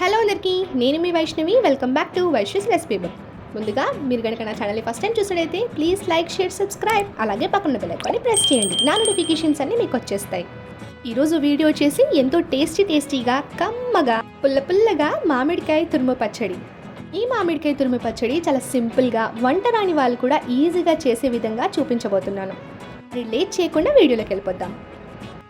Hello అందరికీ నేను మీ Vaishnavi. Welcome back to Vaishnav's recipe book ముందుగా మీరు కనుక నా ఛానల్ని ఫస్ట్ టైం చూసినట్టయితే ప్లీజ్ లైక్ షేర్ సబ్స్క్రైబ్ అలాగే పక్కన బెల్లైకాన్ని ప్రెస్ చేయండి. నా నోటిఫికేషన్స్ అన్నీ మీకు వచ్చేస్తాయి. ఈరోజు వీడియో వచ్చేసి ఎంతో టేస్టీ టేస్టీగా కమ్మగా పుల్ల పుల్లగా మామిడికాయ తురుము పచ్చడి. ఈ మామిడికాయ తురుము పచ్చడి చాలా సింపుల్గా వంట రాని వాళ్ళు కూడా ఈజీగా చేసే విధంగా చూపించబోతున్నాను. రిలేట్ చేయకుండా వీడియోలోకి వెళ్ళిపోద్దాం.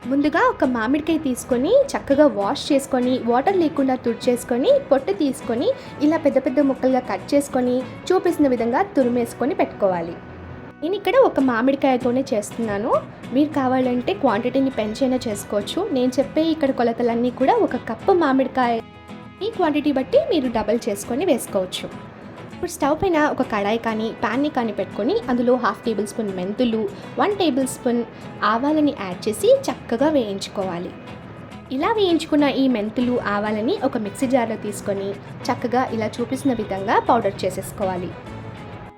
ముందుగా ఒక మామిడికాయ తీసుకొని చక్కగా వాష్ చేసుకొని వాటర్ లేకుండా తుడిచేసుకొని పొట్టు తీసుకొని ఇలా పెద్ద పెద్ద ముక్కలుగా కట్ చేసుకొని చూపిస్తున్న విధంగా తురిమేసుకొని పెట్టుకోవాలి. నేను ఇక్కడ ఒక మామిడికాయతోనే చేస్తున్నాను. మీరు కావాలంటే క్వాంటిటీని పెంచైనా చేసుకోవచ్చు. నేను చెప్పే ఇక్కడ కొలతలన్నీ కూడా ఒక కప్పు మామిడికాయ ఈ క్వాంటిటీ బట్టి మీరు డబల్ చేసుకొని వేసుకోవచ్చు. ఇప్పుడు స్టవ్ పైన ఒక కడాయి కానీ ప్యాన్ని కానీ పెట్టుకొని అందులో హాఫ్ టేబుల్ స్పూన్ మెంతులు వన్ టేబుల్ స్పూన్ ఆవాలని యాడ్ చేసి చక్కగా వేయించుకోవాలి. ఇలా వేయించుకున్న ఈ మెంతులు ఆవాలని ఒక మిక్సీ జార్లో తీసుకొని చక్కగా ఇలా చూపిస్తున్న విధంగా పౌడర్ చేసేసుకోవాలి.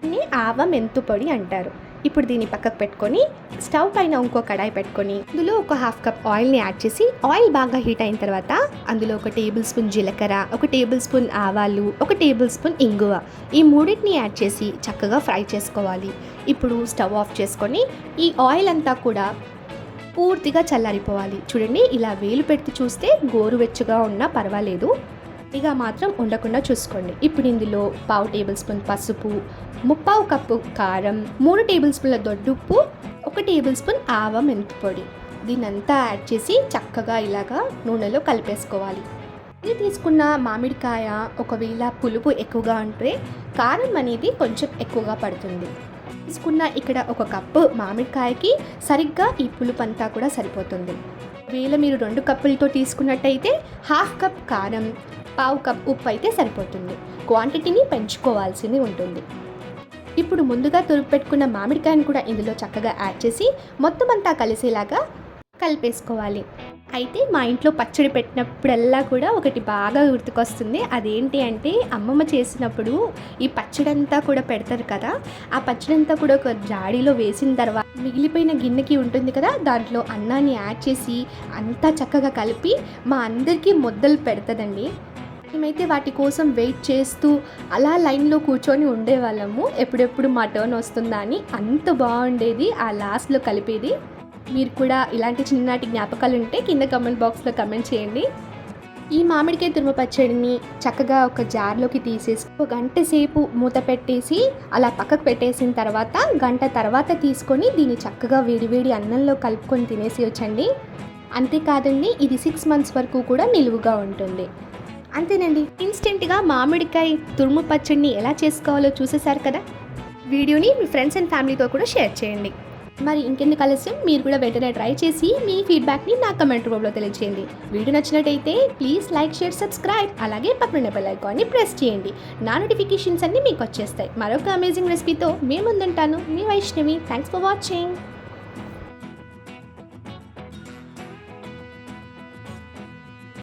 దీన్ని ఆవ మెంతు పొడి అంటారు. ఇప్పుడు దీన్ని పక్కకు పెట్టుకొని స్టవ్ పైన ఇంకో కడాయి పెట్టుకొని అందులో ఒక హాఫ్ కప్ ఆయిల్ని యాడ్ చేసి ఆయిల్ బాగా హీట్ అయిన తర్వాత అందులో ఒక టేబుల్ స్పూన్ జీలకర్ర ఒక టేబుల్ స్పూన్ ఆవాలు ఒక టేబుల్ స్పూన్ ఇంగువ ఈ మూడింటిని యాడ్ చేసి చక్కగా ఫ్రై చేసుకోవాలి. ఇప్పుడు స్టవ్ ఆఫ్ చేసుకొని ఈ ఆయిల్ అంతా కూడా పూర్తిగా చల్లారిపోవాలి. చూడండి ఇలా వేలు పెట్టి చూస్తే గోరువెచ్చగా ఉన్నా పర్వాలేదు. గట్టిగా మాత్రం ఉండకుండా చూసుకోండి. ఇప్పుడు ఇందులో పావు టేబుల్ స్పూన్ పసుపు ముప్పావు కప్పు కారం మూడు టేబుల్ స్పూన్ల దొడ్డుప్పు ఒక టేబుల్ స్పూన్ ఆవ మెంతి పొడి. దీనంతా యాడ్ చేసి చక్కగా ఇలాగా నూనెలో కలిపేసుకోవాలి. ఇది తీసుకున్న మామిడికాయ ఒకవేళ పులుపు ఎక్కువగా ఉంటే కారం అనేది కొంచెం ఎక్కువగా పడుతుంది. తీసుకున్న ఇక్కడ ఒక కప్పు మామిడికాయకి సరిగ్గా ఈ పులుపు అంతా కూడా సరిపోతుంది. ఒకవేళ మీరు రెండు కప్పులతో తీసుకున్నట్టయితే హాఫ్ కప్ కారం పావు కప్ ఉప్పు అయితే సరిపోతుంది. క్వాంటిటీని పెంచుకోవాల్సింది ఉంటుంది. ఇప్పుడు ముందుగా తురుపు పెట్టుకున్న మామిడికాయను కూడా ఇందులో చక్కగా యాడ్ చేసి మొత్తం అంతా కలిసేలాగా కలిపేసుకోవాలి. అయితే మా ఇంట్లో పచ్చడి పెట్టినప్పుడల్లా కూడా ఒకటి బాగా గుర్తుకొస్తుంది. అదేంటి అంటే అమ్మమ్మ చేసినప్పుడు ఈ పచ్చడంతా కూడా పెడతారు కదా ఆ పచ్చడంతా కూడా ఒక జాడీలో వేసిన తర్వాత మిగిలిపోయిన గిన్నెకి ఉంటుంది కదా దాంట్లో అన్నాన్ని యాడ్ చేసి అంతా చక్కగా కలిపి మా అందరికీ ముద్దలు పెడతదండి. మేమైతే వాటి కోసం వెయిట్ చేస్తూ అలా లైన్లో కూర్చొని ఉండేవాళ్ళము. ఎప్పుడెప్పుడు మా టర్న్ వస్తుందా అని అంత బాగుండేది ఆ లాస్ట్లో కలిపేది. మీరు కూడా ఇలాంటి చిన్ననాటి జ్ఞాపకాలు ఉంటే కింద కమెంట్ బాక్స్లో కమెంట్ చేయండి. ఈ మామిడికాయ తురుము పచ్చడిని చక్కగా ఒక జార్లోకి తీసేసి ఒక గంట సేపు మూత పెట్టేసి అలా పక్కకు పెట్టేసిన తర్వాత గంట తర్వాత తీసుకొని దీన్ని చక్కగా వేడివేడి అన్నంలో కలుపుకొని తినేసేయచ్చండి అంతేకాదండి ఇది సిక్స్ మంత్స్ వరకు కూడా నిలువుగా ఉంటుంది. అంతేనండి. ఇన్స్టెంట్గా మామిడికాయ తురుము పచ్చడిని ఎలా చేసుకోవాలో చూసేశారు కదా? వీడియోని మీ ఫ్రెండ్స్ అండ్ ఫ్యామిలీతో కూడా షేర్ చేయండి. మరి ఇంకెందుకు ఆలస్యం మీరు కూడా వెంటనే ట్రై చేసి మీ ఫీడ్బ్యాక్ని నా కమెంట్ రూపంలో తెలియజేయండి వీడియో నచ్చినట్టయితే ప్లీజ్ లైక్ షేర్ సబ్స్క్రైబ్ అలాగే పక్కన బెల్ ఐకాన్ని ప్రెస్ చేయండి. నా నోటిఫికేషన్స్ అన్నీ మీకు వచ్చేస్తాయి. మరొక అమేజింగ్ రెసిపీతో మేము ముందుంటాను. మీ వైష్ణవి. Thanks for watching